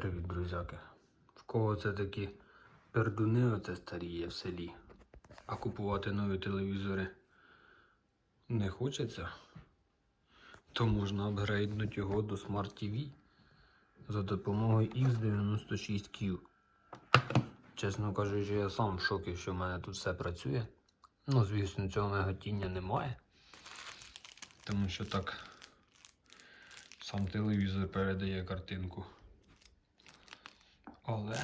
Привіт, друзяки. В кого це такі пердуни оце старіє в селі, а купувати нові телевізори не хочеться, то можна апгрейднути його до Smart TV за допомогою X96Q. Чесно кажучи, я сам в шокі, що в мене тут все працює. Ну, звісно, цього миготіння немає. Тому що так сам телевізор передає картинку. Але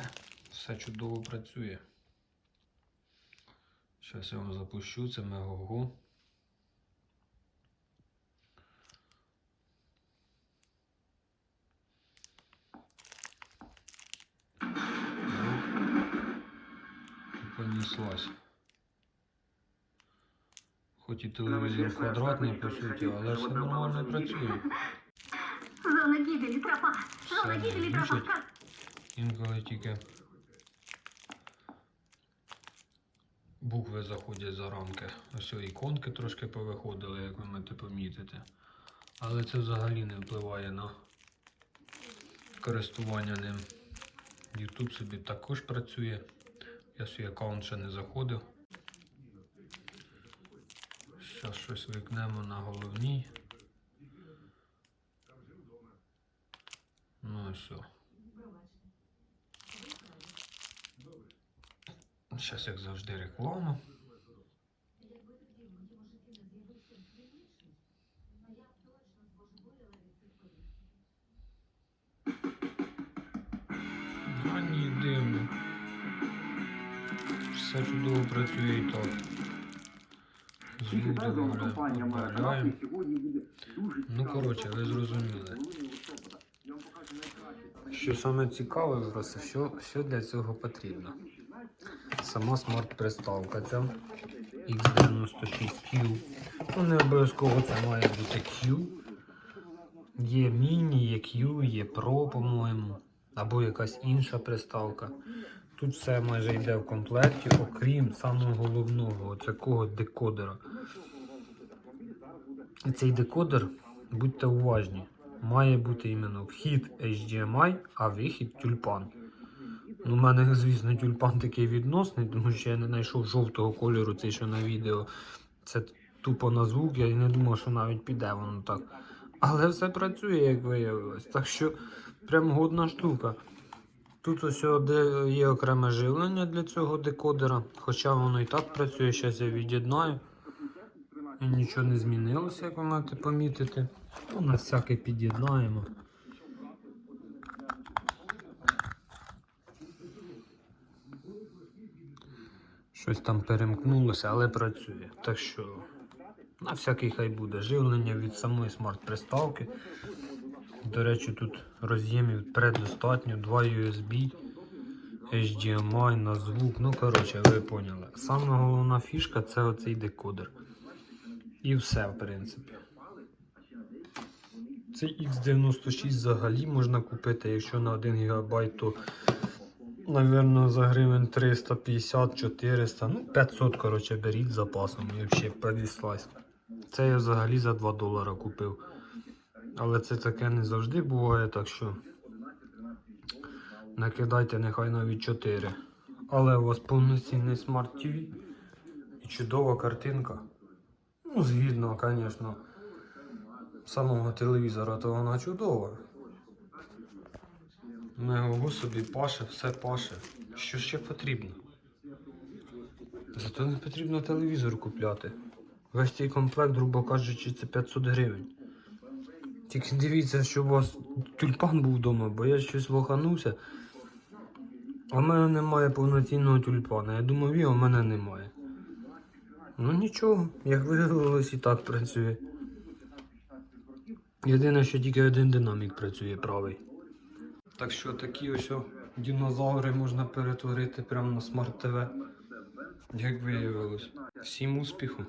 все чудово працює. Зараз я вам запущу це мегого. Понеслась. Хоч і телевізор квадратний по суті, але все нормально працює. Зона гибели, тропа! Зона Все, гибели, тропа! Інколи тільки букви заходять за рамки. Ось іконки трошки повиходили, як ви можете помітити. Але це взагалі не впливає на користування ним. YouTube собі також працює. Я свій аккаунт ще не заходив. Зараз щось викнемо на головній. Ну і все. Зараз, як завжди, реклама. А ні, дивно. Все чудово працює і так. Ну, коротше, ви зрозуміли. Що саме цікаве, просто що, що для цього потрібно. Сама смарт-приставка ця X96Q. Ну, не обов'язково це має бути Q. Є міні, є Q, є Pro, по-моєму, або якась інша приставка. Тут все майже йде в комплекті, окрім самого головного, такого декодера. І цей декодер, будьте уважні, має бути іменно вхід HDMI, а вихід тюльпан. Ну, у мене, звісно, тюльпан такий відносний, тому що я не знайшов жовтого кольору, цей що на відео. Це тупо на звук, я не думав, що навіть піде воно так. Але все працює, як виявилось. Так що прям годна штука. Тут ось є окреме живлення для цього декодера, хоча воно і так працює, зараз я від'єднаю. І нічого не змінилося, як ви можете помітити. Ну, на всяке під'єднаємо. Щось там перемкнулося, але працює. Так що на всякий хай буде живлення від самої смарт-приставки. До речі, тут роз'ємів предостатньо, 2 USB, HDMI на звук. Ну, коротше, ви поняли. Саме головна фішка це оцей декодер. І все, в принципі. Цей X96 взагалі можна купити, якщо на 1 ГБ, то, напевно, за гривень 350-400, ну 500, коротше, беріть запасом і взагалі повіслась. Це я взагалі за 2 долара купив. Але це таке не завжди буває, так що накидайте нехай навіть 4. Але у вас повноцінний смарт TV і чудова картинка. Ну, згідно, звісно, самого телевізора, то вона чудова. Мегого собі паше, все паше. Що ще потрібно? Зато не потрібно телевізор купляти. Весь цей комплект, грубо кажучи, це 500 гривень. Тільки дивіться, щоб у вас тюльпан був вдома, бо я щось лоханувся. А в мене немає повноцінного тюльпана. Я думав, і в мене немає. Ну нічого, як виявилось, і так працює. Єдине, що тільки один динамік працює правий. Так що такі ось динозаври можна перетворити прямо на смарт ТВ. Як виявилось. Всім успіху!